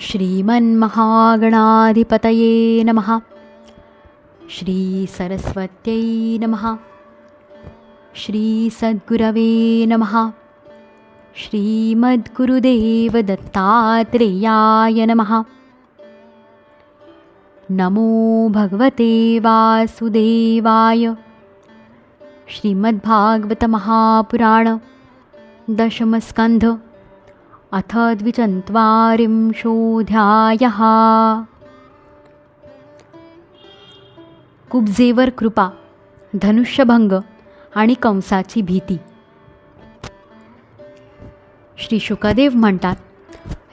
श्रीमन्महागणाधिपतये नमः। श्रीसरस्वत्यै नमः। श्रीसद्गुरवे नमः। श्रीमद्गुरुदेवदत्तात्रेयाय नमः। नमो भगवते वासुदेवाय। श्रीमद्भागवतमहापुराण दशमस्कन्ध अथ द्विचत्वारिंशोऽध्यायः। कुब्जेवर कृपा धनुष्यभंग आणि कंसाची भीती. श्री शुकदेव म्हणतात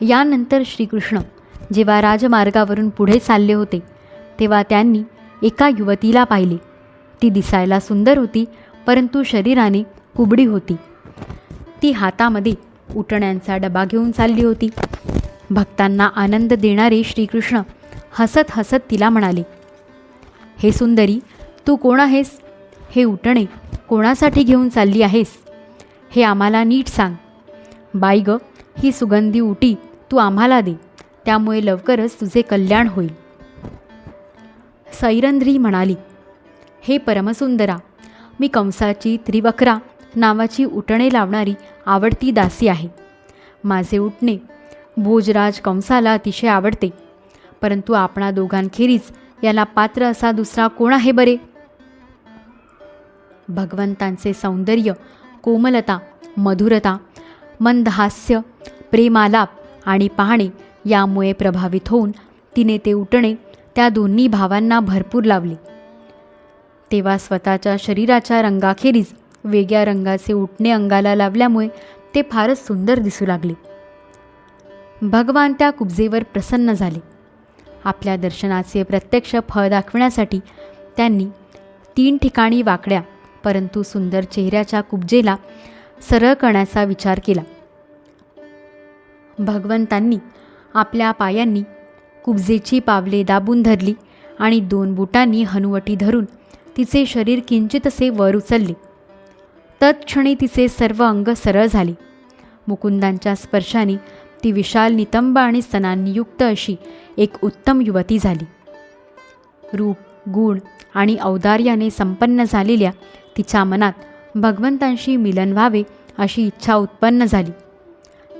यानंतर श्रीकृष्ण जेव्हा राजमार्गावरून पुढे चालले होते तेव्हा त्यांनी एका युवतीला पाहिले. ती दिसायला सुंदर होती परंतु शरीराने कुबडी होती. ती हातामध्ये उटण्यांचा डबा घेऊन चालली होती. भक्तांना आनंद देणारे श्रीकृष्ण हसत हसत तिला म्हणाले हे सुंदरी तू कोण आहेस? हे उटणे कोणासाठी घेऊन चालली आहेस? हे आम्हाला नीट सांग. बाई ग ही सुगंधी उटी तू आम्हाला दे त्यामुळे लवकरच तुझे कल्याण होईल. सैरंध्री म्हणाली हे परमसुंदरा मी कंसाची त्रिवक्रा नावाची उटणे लावणारी आवडती दासी आहे. माझे उठणे भोजराज कंसाला अतिशय आवडते. परंतु आपणा दोघांखेरीज याला पात्र असा दुसरा कोण आहे बरे? भगवंतांचे सौंदर्य कोमलता मधुरता मंदहास्य प्रेमालाप आणि पाहणे यामुळे प्रभावित होऊन तिने ते उठणे त्या दोन्ही भावांना भरपूर लावले. तेव्हा स्वतःच्या शरीराच्या रंगाखेरीज वेगळ्या रंगाचे उठणे अंगाला लावल्यामुळे ते फारच सुंदर दिसू लागले. भगवान त्या कुब्जेवर प्रसन्न झाले. आपल्या दर्शनाचे प्रत्यक्ष फळ दाखविण्यासाठी त्यांनी तीन ठिकाणी वाकड्या परंतु सुंदर चेहऱ्याच्या कुब्जेला सरळ करण्याचा विचार केला. भगवंतांनी आपल्या पायांनी कुब्जेची पावले दाबून धरली आणि दोन बुटांनी हनुवटी धरून तिचे शरीर किंचितसे वर उचलले. तत्क्षणी तिचे सर्व अंग सरळ झाले. मुकुंदांच्या स्पर्शाने ती विशाल नितंब आणि स्तनांनी युक्त अशी एक उत्तम युवती झाली. रूप गुण आणि औदार्याने संपन्न झालेल्या तिच्या मनात भगवंतांशी मिलन व्हावे अशी इच्छा उत्पन्न झाली.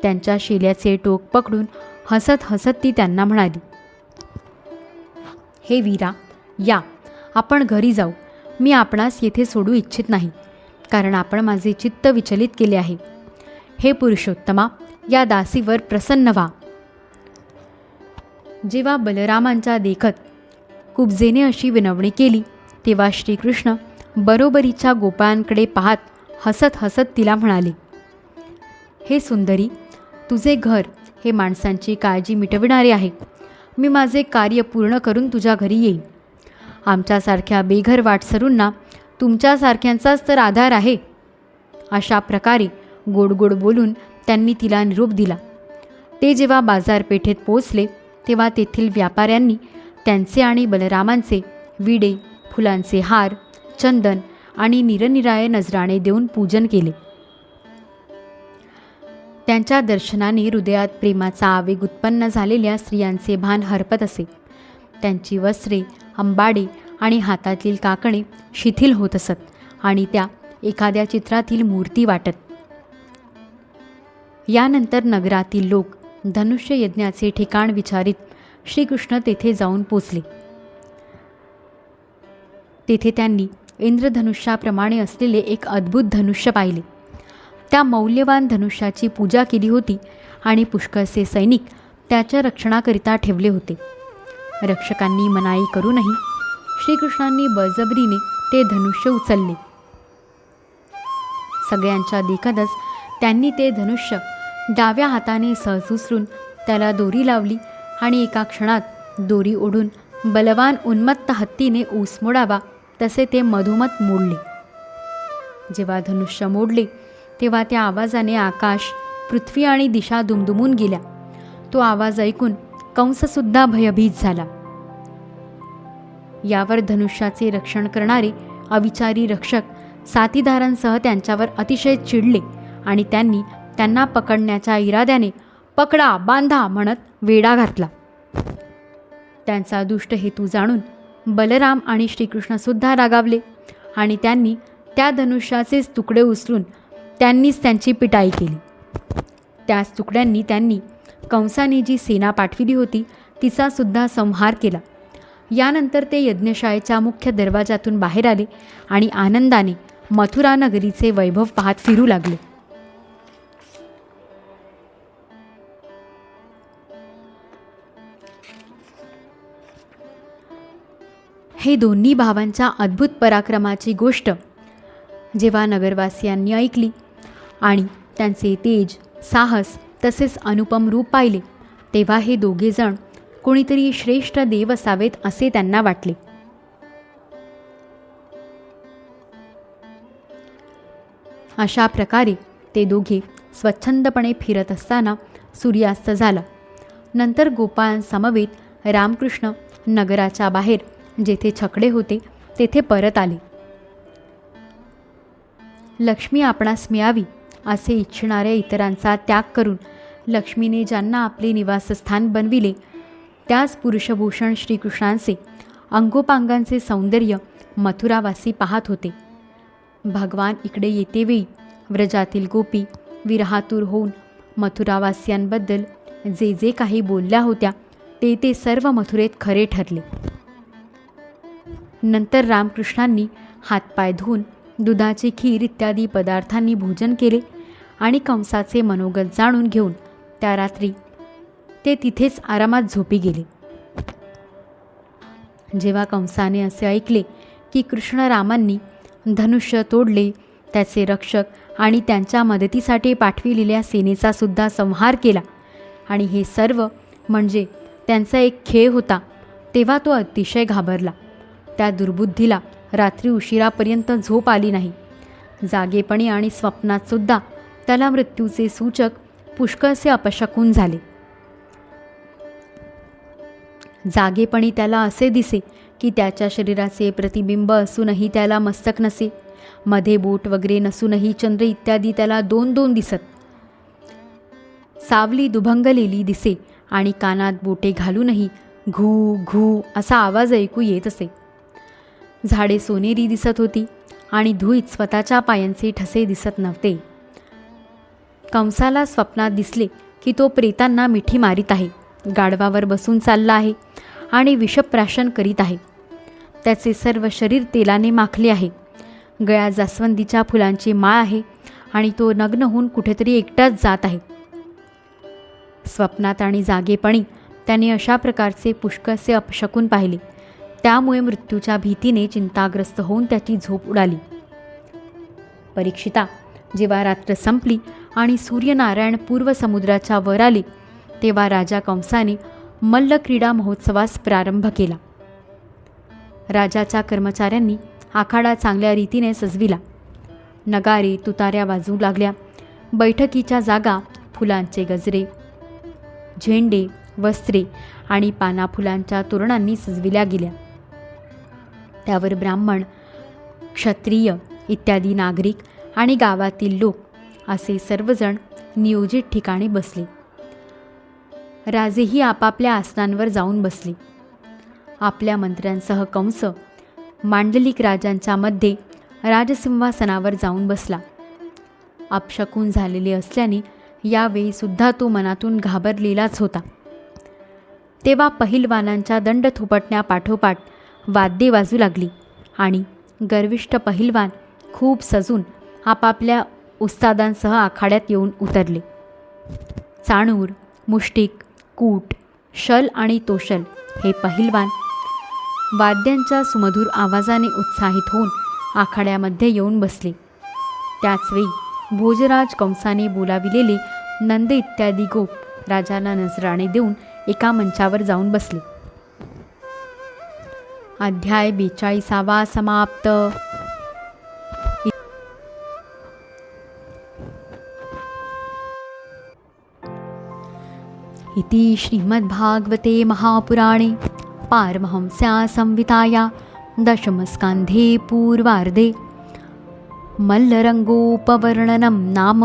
त्यांच्या शिल्याचे टोक पकडून हसत हसत ती त्यांना म्हणाली हे वीरा या. आपण घरी जाऊ. मी आपणास येथे सोडू इच्छित नाही. कारण आपण माझे चित्त विचलित केले आहे. हे पुरुषोत्तमा या दासीवर प्रसन्न व्हा. जेव्हा बलरामांच्या देखत कुब्जेने अशी विनवणी केली तेव्हा श्रीकृष्ण बरोबरीच्या गोपाळांकडे पाहत हसत हसत तिला म्हणाले हे सुंदरी तुझे घर हे माणसांची काळजी मिटविणारे आहे. मी माझे कार्य पूर्ण करून तुझ्या घरी येईन. आमच्यासारख्या बेघर वाटसरूंना तुमच्यासारख्यांचाच तर आधार आहे. अशा प्रकारे गोड गोड बोलून त्यांनी तिला निरोप दिला. ते जेव्हा बाजारपेठेत पोचले तेव्हा तेथील व्यापाऱ्यांनी त्यांचे आणि बलरामांचे विडे फुलांचे हार चंदन आणि निरनिराळे नजराणे देऊन पूजन केले. त्यांच्या दर्शनाने हृदयात प्रेमाचा आवेग उत्पन्न झालेल्या स्त्रियांचे भान हरपत असे. त्यांची वस्त्रे अंबाडे आणि हातातील काकणे शिथिल होत असत आणि त्या एखाद्या चित्रातील मूर्ती वाटत. यानंतर नगरातील लोक धनुष्य यज्ञाचे ठिकाण विचारित श्रीकृष्ण तेथे जाऊन पोचले. तेथे त्यांनी इंद्रधनुष्याप्रमाणे असलेले एक अद्भुत धनुष्य पाहिले. त्या मौल्यवान धनुष्याची पूजा केली होती आणि पुष्कळसे सैनिक त्याच्या रक्षणाकरिता ठेवले होते. रक्षकांनी मनाई करूनही श्रीकृष्णांनी बळजबरीने ते धनुष्य उचलले. सगळ्यांच्या देखतच त्यांनी ते धनुष्य डाव्या हाताने सहज उचलून त्याला दोरी लावली आणि एका क्षणात दोरी ओढून बलवान उन्मत्त हत्तीने ऊस मोडावा तसे ते मधोमत मोडले. जेव्हा धनुष्य मोडले तेव्हा त्या आवाजाने आकाश पृथ्वी आणि दिशा दुमदुमून गेल्या. तो आवाज ऐकून कंससुद्धा भयभीत झाला. यावर धनुष्याचे रक्षण करणारे अविचारी रक्षक साथीदारांसह त्यांच्यावर अतिशय चिडले आणि त्यांनी त्यांना पकडण्याच्या इराद्याने पकडा बांधा म्हणत वेडा घातला. त्यांचा दुष्ट हेतू जाणून बलराम आणि श्रीकृष्णसुद्धा रागावले आणि त्यांनी त्या धनुष्याचेच तुकडे उचलून त्यांनीच त्यांची पिटाई केली. त्याच तुकड्यांनी त्यांनी कंसाने जी सेना पाठविली होती तिचासुद्धा संहार केला. यानंतर ते यज्ञशाळेच्या मुख्य दरवाजातून बाहेर आले आणि आनंदाने मथुरा नगरीचे वैभव पाहत फिरू लागले. हे दोन्ही भावांच्या अद्भुत पराक्रमाची गोष्ट जेव्हा नगरवासियांनी ऐकली आणि त्यांचे तेज साहस तसेच अनुपम रूप पाहिले तेव्हा हे दोघेजण कोणीतरी श्रेष्ठ देव असावेत असे त्यांना वाटले. अशा प्रकारे ते दोघे स्वच्छंदपणे फिरत असताना सूर्यास्त झाला. नंतर गोपाळांसमवेत रामकृष्ण नगराच्या बाहेर जेथे छकडे होते तेथे परत आले. लक्ष्मी आपणास मिळावी असे इच्छिणाऱ्या इतरांचा त्याग करून लक्ष्मीने ज्यांना आपले निवासस्थान बनविले त्याच पुरुषभूषण श्रीकृष्णांचे अंगोपांगांचे सौंदर्य मथुरावासी पाहत होते. भगवान इकडे येतेवेळी व्रजातील गोपी विरहातूर होऊन मथुरावासियांबद्दल जे जे काही बोलल्या होत्या ते ते सर्व मथुरेत खरे ठरले. नंतर रामकृष्णांनी हातपाय धुवून दुधाची खीर इत्यादी पदार्थांनी भोजन केले आणि कंसाचे मनोगत जाणून घेऊन त्या रात्री ते तिथेच आरामात झोपी गेले. जेव्हा कंसाने असे ऐकले की कृष्णरामांनी धनुष्य तोडले त्याचे रक्षक आणि त्यांच्या मदतीसाठी पाठविलेल्या सेनेचा सुद्धा संहार केला आणि हे सर्व म्हणजे त्यांचा एक खेळ होता तेव्हा तो अतिशय घाबरला. त्या दुर्बुद्धीला रात्री उशिरापर्यंत झोप आली नाही. जागेपणी आणि स्वप्नातसुद्धा त्याला मृत्यूचे सूचक पुष्कळसे अपशकून झाले. जागेपणी त्याला असे दिसे की त्याच्या शरीराचे प्रतिबिंब असूनही त्याला मस्तक नसे. मध्ये बोट वगैरे नसूनही चंद्र इत्यादी त्याला दोन दोन दिसत. सावली दुभंगलेली दिसे आणि कानात बोटे घालूनही घू घू असा आवाज ऐकू येत असे. झाडे सोनेरी दिसत होती आणि धुईत स्वतःच्या पायांचे ठसे दिसत नव्हते. कंसाला स्वप्नात दिसले की तो प्रेतांना मिठी मारीत आहे. गाढवावर बसून चालला आहे. आणि विषप्राशन करीत आहे. त्याचे सर्व शरीर तेलाने माखले आहे. गळ्या जास्वंदीच्या फुलांची माळ आहे आणि तो नग्न होऊन कुठेतरी एकटाच जात आहे. स्वप्नात आणि जागेपणी त्याने अशा प्रकारचे पुष्कळसे अपशकून पाहिले. त्यामुळे मृत्यूच्या भीतीने चिंताग्रस्त होऊन त्याची झोप उडाली. परीक्षिता जेव्हा रात्र संपली आणि सूर्यनारायण पूर्व समुद्राच्या वर आले तेव्हा राजा कंसाने मल्ल क्रीडा महोत्सवास प्रारंभ केला. राजाच्या कर्मचाऱ्यांनी आखाडा चांगल्या रीतीने सजविला. नगारे तुताऱ्या वाजू लागल्या. बैठकीच्या जागा फुलांचे गजरे झेंडे वस्त्रे आणि पाना फुलांच्या तोरणांनी सजविल्या गेल्या. त्यावर ब्राह्मण क्षत्रिय इत्यादी नागरिक आणि गावातील लोक असे सर्वजण नियोजित ठिकाणी बसले. राजेही आपापल्या आसनांवर जाऊन बसले. आपल्या मंत्र्यांसह कंस मांडलिक राजांच्या मध्ये राजसिंहासनावर जाऊन बसला. अपशकून झालेले असल्याने यावेळी सुद्धा तो मनातून घाबरलेलाच होता. तेव्हा पहिलवानांच्या दंड थोपटण्यापाठोपाठ वाद्ये वाजू लागली आणि गर्विष्ठ पहिलवान खूप सजून आपापल्या उस्तादांसह आखाड्यात येऊन उतरले. चाणूर मुष्टिक कूट शल आणि तोशल हे पहिलवान. वाद्यांच्या सुमधूर आवाजाने उत्साहित होऊन आखाड्यामध्ये येऊन बसले. त्याचवेळी भोजराज कंसाने बोलाविलेले नंद इत्यादी गोप राजाला नजराणे देऊन एका मंचावर जाऊन बसले. अध्याय बेचाळीसावा समाप्त. इति श्रीमद्भागवते महापुराणे पारमहंस्या संविताया दशमस्कन्धे पूर्वार्धे मल्लरङ्गोपवर्णनं नाम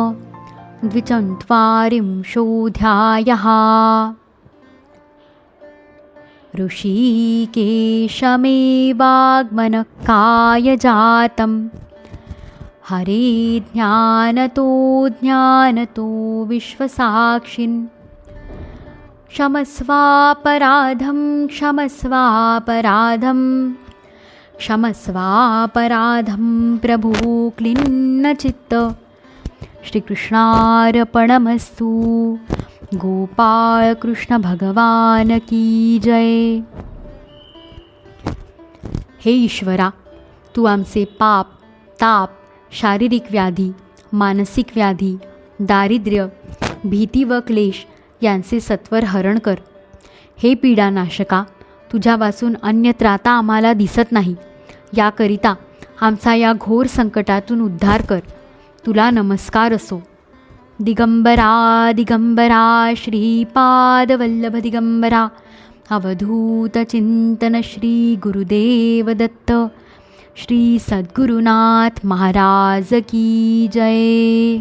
द्विचत्वारिंशोऽध्यायः। ऋषिकेशमेवाग्मनकायजातं हरे ज्ञानतो ज्ञानतो विश्वसाक्षिन् क्षमस्वापराधं क्षमस्वापराधं। क्षमस्वापराधं प्रभु क्लिन्नचित्त श्रीकृष्णार्पणमस्तु। गोपाळकृष्णभगवान भगवान की जय। हे ईश्वरा तू आमचे पाप ताप शारीरिक व्याधी मानसिक व्याधी दारिद्र्य भीती व क्लेश यांचे सत्वर हरण कर. हे पीडानाशका तुझ्यापासून अन्य त्राता आम्हाला दिसत नाही. याकरिता आमचा या घोर संकटातून उद्धार कर. तुला नमस्कार असो. दिगंबरा दिगंबरा श्रीपादवल्लभ दिगंबरा अवधूत चिंतन श्री गुरुदेव दत्त श्री सद्गुरुनाथ महाराज की जय.